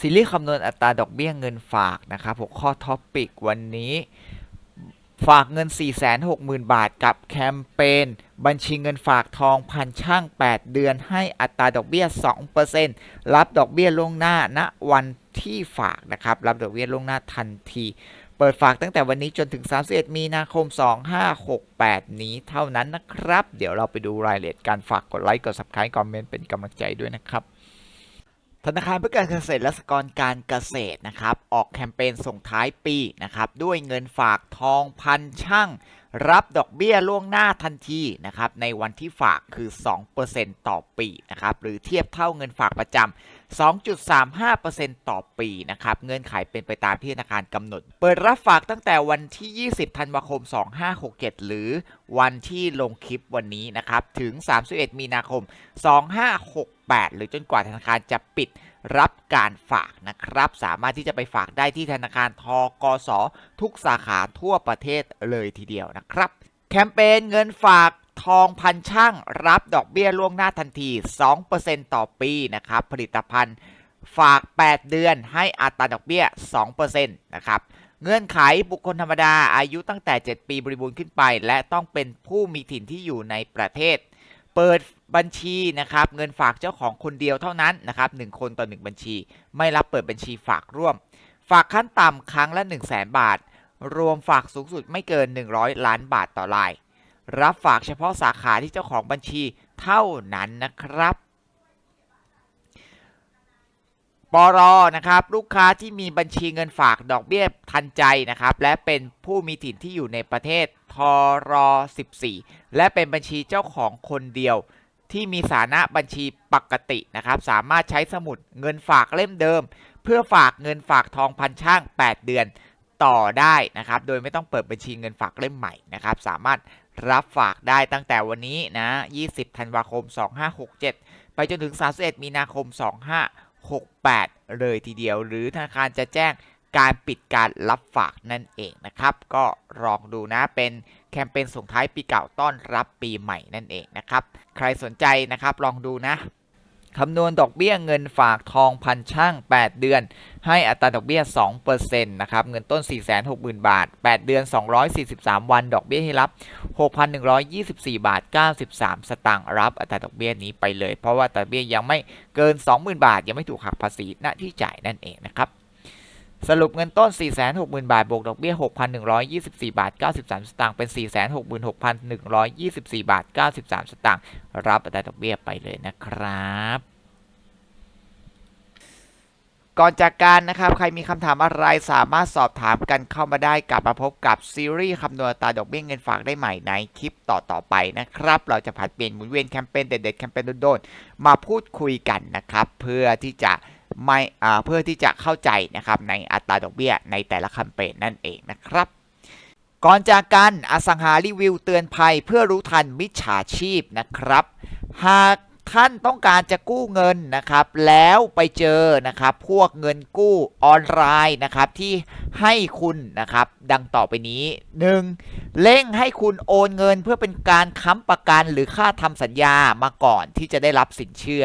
ซีรีส์คำนวณอัตราดอกเบี้ยเงินฝากนะครับหัวข้อท็อปปิกวันนี้ ฝากเงิน 460,000 บาทกับแคมเปญบัญชีเงินฝากทองพันช่าง 8 เดือนให้อัตราดอกเบี้ย 2%รับดอกเบี้ยล่วงหน้าณวันที่ฝากนะครับ รับดอกเบี้ยล่วงหน้าทันที เปิดฝากตั้งแต่วันนี้จนถึง 31 มีนาคม 2568 นี้เท่านั้นนะครับ เดี๋ยวเราไปดูรายละเอียดการฝากกดไลค์กด subscribe คอมเมนต์เป็นกำลังใจด้วยนะครับ ธนาคารเพื่อการเกษตรและสหกรณ์การเกษตรนะครับ ออกแคมเปญส่งท้ายปีนะครับ ด้วยเงินฝากทองพันช่างรับดอกเบี้ยล่วงหน้าทันทีนะครับ ในวันที่ฝากคือ 2%ต่อปีนะครับ หรือเทียบเท่าเงินฝากประจำ2.35%ต่อปีนะครับ เงื่อนไขเป็นไปตามที่ธนาคารกำหนด เปิดรับฝากตั้งแต่วันที่ 20 ธันวาคม 2567 หรือวันที่ลงคลิปวันนี้นะครับ ถึง 31 มีนาคม 2568หรือจนกว่าธนาคารจะปิดรับการฝากนะครับ สามารถที่จะไปฝากได้ที่ธนาคารทกสทุกสาขาทั่วประเทศเลยทีเดียวนะครับ แคมเปญเงินฝากทองพันช่างรับดอกเบี้ยล่วงหน้าทันที 2%ต่อปีนะครับ ผลิตภัณฑ์ฝาก 8 เดือนให้อัตราดอกเบี้ย 2%นะครับเงื่อนไขบุคคลธรรมดาอายุตั้งแต่ 7 ปีบริบูรณ์ขึ้นไป และต้องเป็นผู้มีถิ่นที่อยู่ในประเทศ เปิด บัญชีนะครับเงินฝากเจ้าของคนเดียวเท่านั้นนะครับ1คนต่อ 1 บัญชี ไม่รับเปิดบัญชีฝากร่วม ฝากขั้นต่ำครั้งละ 1 0 0 0 0แบาท รวมฝากสูงสุดไม่เกิน 100 ล้านบาทต่อราย รับฝากเฉพาะสาขาที่เจ้าของบัญชีเท่านั้นนะครับปรนะครับลูกค้าที่มีบัญชีเงินฝากดอกเบี้ยทันใจนะครับและเป็นผู้มีถิ่นที่อยู่ในประเทศทร14 และเป็นบัญชีเจ้าของคนเดียว ที่มีฐานะบัญชีปกตินะครับ สามารถใช้สมุดเงินฝากเล่มเดิม เพื่อฝากเงินฝากทองพันช่าง 8 เดือนต่อได้นะครับ โดยไม่ต้องเปิดบัญชีเงินฝากเล่มใหม่นะครับ สามารถรับฝากได้ตั้งแต่วันนี้นะ 20 ธันวาคม 2567 ไปจนถึง 31 มีนาคม 2568 เลยทีเดียว หรือธนาคารจะแจ้ง การปิดการรับฝากนั่นเองนะครับ ก็ลองดูนะเป็นแคมเปญส่งท้ายปีเก่าต้อนรับปีใหม่นั่นเองนะครับ ใครสนใจนะครับลองดูนะคำนวณดอกเบี้ยเงินฝากทองพันช่าง 8 เดือน ให้อัตราดอกเบี้ย 2%นะครับ เงินต้น 460,000 บาท 8 เดือน 243 วัน ดอกเบี้ยให้รับ 6,124 บาท 93 สตางค์ รับอัตราดอกเบี้ยนี้ไปเลย เพราะว่าอัตราดอกเบี้ยยังไม่เกิน 20,000 บาท ยังไม่ถูกหักภาษีณที่จ่ายนั่นเองนะครับ สรุปเงินต้น 460,000 บาท บวกดอกเบี้ย 6,124 บาท 93 สตางค์ เป็น 466,124 บาท 93 สตางค์ รับอัตราดอกเบี้ยไปเลยนะครับ ก่อนจากการนะครับ ใครมีคำถามอะไรสามารถสอบถามกันเข้ามาได้กลับมาพบกับซีรีส์คำนวณตาดอกเบี้ยเงินฝากได้ใหม่ในคลิปต่อๆไปนะครับ เราจะผัดเปลี่ยนหมุนเวียนแคมเปญเด็ดๆแคมเปญโดนๆมาพูดคุยกันนะครับ เพื่อที่จะ ไม่เพื่อที่จะเข้าใจนะครับในอัตราดอกเบี้ยในแต่ละแคมเปญนั่นเองนะครับ ก่อนจากกันอสังหารีวิวเตือนภัยเพื่อรู้ทันมิจฉาชีพนะครับ หากท่านต้องการจะกู้เงินนะครับ แล้วไปเจอนะครับ พวกเงินกู้ออนไลน์นะครับที่ให้คุณนะครับ ดังต่อไปนี้ 1. เร่งให้คุณโอนเงินเพื่อเป็นการค้ำประกันหรือค่าทำสัญญามาก่อนที่จะได้รับสินเชื่อ